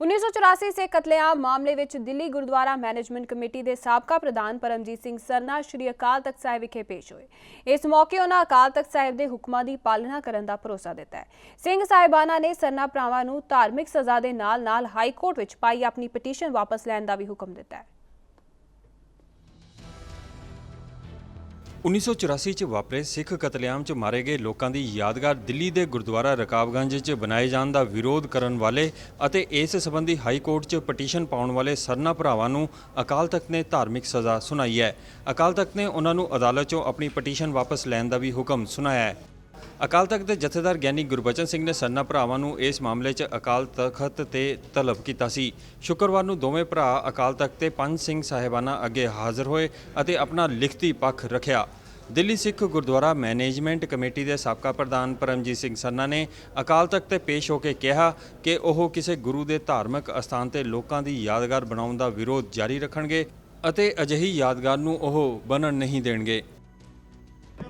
1984 ਸੇ ਕਤਲੇਆਮ ਮਾਮਲੇ ਵਿੱਚ ਦਿੱਲੀ ਗੁਰਦੁਆਰਾ ਮੈਨੇਜਮੈਂਟ ਕਮੇਟੀ ਦੇ ਸਾਬਕਾ ਪ੍ਰਧਾਨ ਪਰਮਜੀਤ ਸਿੰਘ ਸਰਨਾ ਸ਼੍ਰੀ ਅਕਾਲ ਤਖਤ ਸਾਹਿਬ ਵਿਖੇ ਪੇਸ਼ ਹੋਏ। ਇਸ ਮੌਕੇ ਉਹਨਾਂ ਅਕਾਲ ਤਖਤ ਸਾਹਿਬ ਦੇ ਹੁਕਮਾਂ ਦੀ ਪਾਲਣਾ ਕਰਨ ਦਾ ਭਰੋਸਾ ਦਿੱਤਾ ਹੈ। ਸਿੰਘ ਸਾਹਿਬਾਨਾ ਨੇ ਸਰਨਾ ਭਰਾਵਾਂ ਨੂੰ ਧਾਰਮਿਕ ਸਜ਼ਾ ਦੇ ਨਾਲ-ਨਾਲ ਹਾਈ ਕੋਰਟ ਵਿੱਚ ਪਾਈ ਆਪਣੀ ਪਟੀਸ਼ਨ ਵਾਪਸ ਲੈਣ ਦਾ ਵੀ ਹੁਕਮ ਦਿੱਤਾ ਹੈ। 1984 ਚ ਵਾਪਰੇ ਸਿੱਖ ਕਤਲੇਆਮ ਚ ਮਾਰੇ ਗਏ ਲੋਕਾਂ ਦੀ ਯਾਦਗਾਰ ਦਿੱਲੀ ਦੇ ਗੁਰਦੁਆਰਾ ਰਕਾਬਗੰਜ ਚ ਬਣਾਏ ਜਾਣ ਦਾ ਵਿਰੋਧ ਕਰਨ ਵਾਲੇ ਅਤੇ ਇਸ ਸੰਬੰਧੀ ਹਾਈ ਕੋਰਟ ਚ ਪਟੀਸ਼ਨ ਪਾਉਣ ਵਾਲੇ ਸਰਨਾ ਭਰਾਵਾਂ ਨੂੰ ਅਕਾਲ ਤਖਤ ਨੇ ਧਾਰਮਿਕ ਸਜ਼ਾ ਸੁਣਾਈ ਹੈ। ਅਕਾਲ ਤਖਤ ਨੇ ਉਹਨਾਂ ਨੂੰ ਅਦਾਲਤ ਚੋਂ ਆਪਣੀ ਪਟੀਸ਼ਨ ਵਾਪਸ ਲੈਣ ਦਾ ਵੀ ਹੁਕਮ ਸੁਣਾਇਆ ਹੈ। ਅਕਾਲ ਤਖਤ ਦੇ ਜਥੇਦਾਰ ਗਿਆਨੀ ਗੁਰਬਚਨ ਸਿੰਘ ਨੇ ਸਰਨਾ ਭਰਾਵਾਂ ਨੂੰ ਇਸ ਮਾਮਲੇ 'ਚ ਅਕਾਲ ਤਖਤ ਤੇ ਤਲਬ ਕੀਤਾ ਸੀ। ਸ਼ੁੱਕਰਵਾਰ ਨੂੰ ਦੋਵੇਂ ਭਰਾ ਅਕਾਲ ਤਖਤ ਤੇ ਪੰਜ ਸਿੰਘ ਸਾਹਿਬਾਨਾਂ ਅੱਗੇ ਹਾਜ਼ਰ ਹੋਏ ਅਤੇ ਆਪਣਾ ਲਿਖਤੀ ਪੱਖ ਰੱਖਿਆ। ਦਿੱਲੀ ਸਿੱਖ ਗੁਰਦੁਆਰਾ ਮੈਨੇਜਮੈਂਟ ਕਮੇਟੀ ਦੇ ਸਾਬਕਾ ਪ੍ਰਧਾਨ ਪਰਮਜੀਤ ਸਿੰਘ ਸੰਨਾ ਨੇ ਅਕਾਲ ਤਖਤ ਤੇ ਪੇਸ਼ ਹੋ ਕੇ ਕਿਹਾ ਕਿ ਉਹ ਕਿਸੇ ਗੁਰੂ ਦੇ ਧਾਰਮਿਕ ਅਸਥਾਨ ਤੇ ਲੋਕਾਂ ਦੀ ਯਾਦਗਾਰ ਬਣਾਉਣ ਦਾ ਵਿਰੋਧ ਜਾਰੀ ਰੱਖਣਗੇ ਅਤੇ ਅਜਿਹੀ ਯਾਦਗਾਰ ਨੂੰ ਉਹ ਬਣਨ ਨਹੀਂ ਦੇਣਗੇ।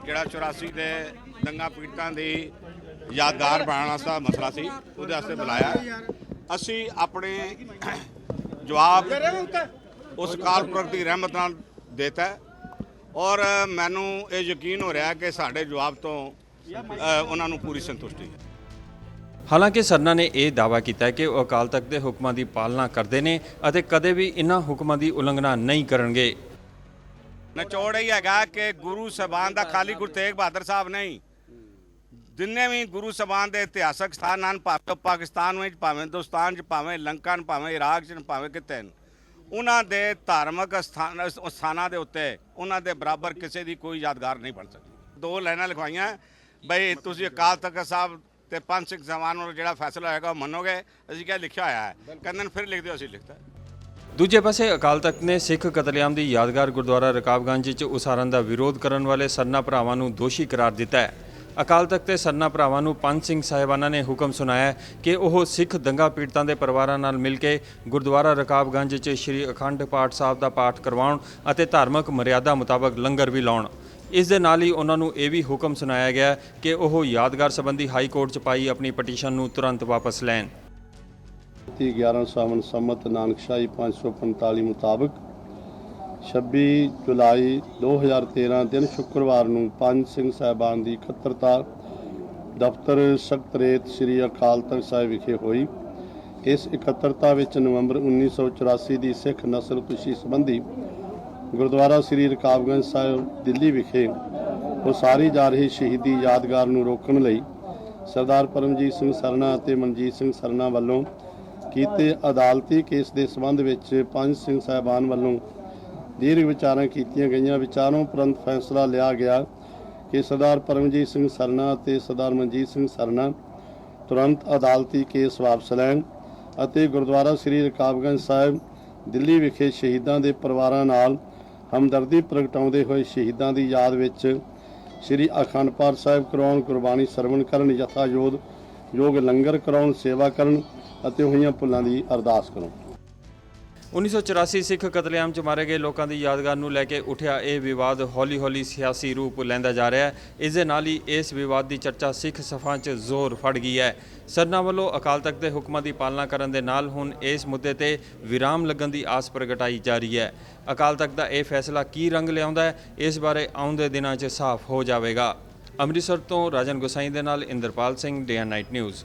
ਜਿਹੜਾ 84 ਦੇ ਦੰਗਾ ਪੀੜਤਾਂ ਦੀ ਯਾਦਗਾਰ ਬਣਾਉਣ ਵਾਸਤਾ ਮਸਲਾ ਸੀ ਉਹਦੇ ਵਾਸਤੇ ਬੁਲਾਇਆ। ਅਸੀਂ ਆਪਣੇ ਜਵਾਬ ਉਸ ਕਾਲ ਪੁਰਖ ਦੀ ਰਹਿਮਤ ਨਾਲ ਦੇਤਾ ਹੈ ਔਰ ਮੈਨੂੰ ਇਹ ਯਕੀਨ ਹੋ ਰਿਹਾ ਕਿ ਸਾਡੇ ਜਵਾਬ ਤੋਂ ਉਹਨਾਂ ਨੂੰ ਪੂਰੀ ਸੰਤੁਸ਼ਟੀ ਹੈ। ਹਾਲਾਂਕਿ ਸਰਨਾ ਨੇ ਇਹ ਦਾਅਵਾ ਕੀਤਾ ਹੈ ਕਿ ਉਹ ਅਕਾਲ ਤਖਤ ਦੇ ਹੁਕਮਾਂ ਦੀ ਪਾਲਣਾ ਕਰਦੇ ਨੇ ਅਤੇ ਕਦੇ ਵੀ ਇਨ੍ਹਾਂ ਹੁਕਮਾਂ ਦੀ ਉਲੰਘਣਾ ਨਹੀਂ ਕਰਨਗੇ। ਨਿਚੋੜ ਇਹ ਹੈਗਾ ਕਿ ਗੁਰੂ ਸਾਹਿਬਾਨ ਦਾ ਖਾਲੀ ਗੁਰੂ ਤੇਗ ਬਹਾਦਰ ਸਾਹਿਬ ਨਹੀਂ ਜਿੰਨੇ ਵੀ ਗੁਰੂ ਸਾਹਿਬਾਨ ਦੇ ਇਤਿਹਾਸਕ ਸਥਾਨ ਹਨ ਭਾਵੇਂ ਪਾਕਿਸਤਾਨ ਵਿੱਚ ਭਾਵੇਂ ਹਿੰਦੁਸਤਾਨ 'ਚ ਭਾਵੇਂ ਲੰਕਾ 'ਚ ਭਾਵੇਂ ਇਰਾਕ 'ਚ ਭਾਵੇਂ ਕਿਤੇ ਨੇ ਉਹਨਾਂ ਦੇ ਧਾਰਮਿਕ ਸਥਾਨ ਸਥਾਨਾਂ ਦੇ ਉੱਤੇ ਉਹਨਾਂ ਦੇ ਬਰਾਬਰ ਕਿਸੇ ਦੀ ਕੋਈ ਯਾਦਗਾਰ ਨਹੀਂ ਬਣ ਸਕਦੀ। ਦੋ ਲਾਈਨਾਂ ਲਿਖਵਾਈਆਂ। ਬਈ ਤੁਸੀਂ ਅਕਾਲ ਤਖਤ ਸਾਹਿਬ ਤੇ ਪੰਜ ਸਿੰਘ ਜ਼ਮਾਨ ਨੂੰ ਜਿਹੜਾ ਫੈਸਲਾ ਹੋਏਗਾ ਉਹ ਮੰਨੋਗੇ? ਅਸੀਂ ਕਿਹਾ ਲਿਖਿਆ ਹੋਇਆ ਹੈ। ਕਹਿੰਦੇ ਨੇ ਫਿਰ ਲਿਖ ਦਿਓ ਅਸੀਂ ਲਿਖਤਾ ਦੂਜੇ ਪਾਸੇ ਅਕਾਲ ਤਖਤ ਨੇ ਸਿੱਖ ਕਤਲੇਆਮ ਦੀ ਯਾਦਗਾਰ ਗੁਰਦੁਆਰਾ ਰਕਾਬਗੰਜ 'ਚ ਉਸਾਰਨ ਦਾ ਵਿਰੋਧ ਕਰਨ ਵਾਲੇ ਸਰਨਾ ਭਰਾਵਾਂ ਨੂੰ ਦੋਸ਼ੀ ਕਰਾਰ ਦਿੱਤਾ ਹੈ। ਅਕਾਲ ਤਖਤ ਦੇ ਸਰਨਾ ਭਰਾਵਾਂ ਨੂੰ ਪੰਜ ਸਿੰਘ ਸਾਹਿਬਾਨਾਂ ਨੇ ਹੁਕਮ ਸੁਣਾਇਆ ਕਿ ਉਹ ਸਿੱਖ ਦੰਗਾ ਪੀੜਤਾਂ ਦੇ ਪਰਿਵਾਰਾਂ ਨਾਲ ਮਿਲ ਕੇ ਗੁਰਦੁਆਰਾ ਰਕਾਬਗੰਜ 'ਚ ਸ੍ਰੀ ਅਖੰਡ ਪਾਠ ਸਾਹਿਬ ਦਾ ਪਾਠ ਕਰਵਾਉਣ ਅਤੇ ਧਾਰਮਿਕ ਮਰਿਆਦਾ ਮੁਤਾਬਕ ਲੰਗਰ ਵੀ ਲਾਉਣ। ਇਸ ਦੇ ਨਾਲ ਹੀ ਉਹਨਾਂ ਨੂੰ ਇਹ ਵੀ ਹੁਕਮ ਸੁਣਾਇਆ ਗਿਆ ਕਿ ਉਹ ਯਾਦਗਾਰ ਸੰਬੰਧੀ ਹਾਈ ਕੋਰਟ 'ਚ ਪਾਈ ਆਪਣੀ ਪਟੀਸ਼ਨ ਨੂੰ ਤੁਰੰਤ ਵਾਪਸ ਲੈਣ। 31 11 ਸਾਵਣ ਸੰਮਤ ਨਾਨਕਸ਼ਾਹੀ 545 ਮੁਤਾਬਕ 26 ਜੁਲਾਈ 2013 ਦਿਨ ਸ਼ੁੱਕਰਵਾਰ ਨੂੰ ਪੰਜ ਸਿੰਘ ਸਾਹਿਬਾਨ ਦੀ ਇਕੱਤਰਤਾ ਦਫ਼ਤਰ ਸ਼ਕਤਰੇਤ ਸ੍ਰੀ ਅਕਾਲ ਤਖਤ ਸਾਹਿਬ ਵਿਖੇ ਹੋਈ। ਇਸ ਇਕੱਤਰਤਾ ਵਿੱਚ ਨਵੰਬਰ 1984 ਦੀ ਸਿੱਖ ਨਸਲ ਕੁਸ਼ੀ ਸੰਬੰਧੀ ਗੁਰਦੁਆਰਾ ਸ੍ਰੀ ਰਕਾਬਗੰਜ ਸਾਹਿਬ, ਦਿੱਲੀ ਵਿਖੇ ਉਸਾਰੀ ਜਾ ਰਹੀ ਸ਼ਹੀਦੀ ਯਾਦਗਾਰ ਨੂੰ ਰੋਕਣ ਲਈ ਸਰਦਾਰ ਪਰਮਜੀਤ ਸਿੰਘ ਸਰਨਾ ਅਤੇ ਮਨਜੀਤ ਸਿੰਘ ਸਰਨਾ ਵੱਲੋਂ ਕੀਤੇ ਅਦਾਲਤੀ ਕੇਸ ਦੇ ਸਬੰਧ ਵਿੱਚ ਪੰਜ ਸਿੰਘ ਸਾਹਿਬਾਨ ਵੱਲੋਂ ਦੀਰਘ ਵਿਚਾਰਾਂ ਕੀਤੀਆਂ ਗਈਆਂ, ਵਿਚਾਰਾਂ ਉਪਰੰਤ ਫੈਸਲਾ ਲਿਆ ਗਿਆ ਕਿ ਸਰਦਾਰ ਪਰਮਜੀਤ ਸਿੰਘ ਸਰਨਾ ਅਤੇ ਸਰਦਾਰ ਮਨਜੀਤ ਸਿੰਘ ਸਰਨਾ ਤੁਰੰਤ ਅਦਾਲਤੀ ਕੇਸ ਵਾਪਸ ਲੈਣ ਅਤੇ ਗੁਰਦੁਆਰਾ ਸ੍ਰੀ ਰਕਾਬਗੰਜ ਸਾਹਿਬ, ਦਿੱਲੀ ਵਿਖੇ ਸ਼ਹੀਦਾਂ ਦੇ ਪਰਿਵਾਰਾਂ ਨਾਲ ਹਮਦਰਦੀ ਪ੍ਰਗਟਾਉਂਦੇ ਹੋਏ ਸ਼ਹੀਦਾਂ ਦੀ ਯਾਦ ਵਿੱਚ ਸ੍ਰੀ ਅਖੰਡ ਪਾਠ ਸਾਹਿਬ ਕਰਾਉਣ ਕੁਰਬਾਨੀ ਸਰਵਣ ਕਰਨ ਯਥਾ ਯੋਧ ਯੋਗ ਲੰਗਰ ਕਰਾਉਣ, ਸੇਵਾ ਕਰਨ ਅਤੇ ਹੋਈਆਂ ਭੁੱਲਾਂ ਦੀ ਅਰਦਾਸ ਕਰੋ। 1984 ਸਿੱਖ ਕਤਲੇਆਮ 'ਚ ਮਾਰੇ ਗਏ ਲੋਕਾਂ ਦੀ ਯਾਦਗਾਰ ਨੂੰ ਲੈ ਕੇ ਉਠਿਆ ਇਹ ਵਿਵਾਦ ਹੌਲੀ-ਹੌਲੀ ਸਿਆਸੀ ਰੂਪ ਲੈਂਦਾ ਜਾ ਰਿਹਾ ਹੈ। ਇਸ ਦੇ ਨਾਲ ਹੀ ਇਸ ਵਿਵਾਦ ਦੀ ਚਰਚਾ ਸਿੱਖ ਸਫ਼ਾਂ 'ਚ ਜ਼ੋਰ ਫੜ ਗਈ ਹੈ। ਸਰਨਾ ਵੱਲੋਂ ਅਕਾਲ ਤਖਤ ਦੇ ਹੁਕਮਾਂ ਦੀ ਪਾਲਣਾ ਕਰਨ ਦੇ ਨਾਲ ਹੁਣ ਇਸ ਮੁੱਦੇ ਤੇ ਵਿਰਾਮ ਲੱਗਣ ਦੀ ਆਸ ਪ੍ਰਗਟਾਈ ਜਾ ਰਹੀ ਹੈ। ਅਕਾਲ ਤਖਤ ਦਾ ਇਹ ਫੈਸਲਾ ਕੀ ਰੰਗ ਲਿਆਉਂਦਾ ਹੈ, ਇਸ ਬਾਰੇ ਆਉਂਦੇ ਦਿਨਾਂ 'ਚ ਸਾਫ਼ ਹੋ ਜਾਵੇਗਾ। ਅੰਮ੍ਰਿਤਸਰ ਤੋਂ ਰਾਜਨ ਗੁਸਾਈ ਦੇ ਨਾਲ Inderpal Singh day night news.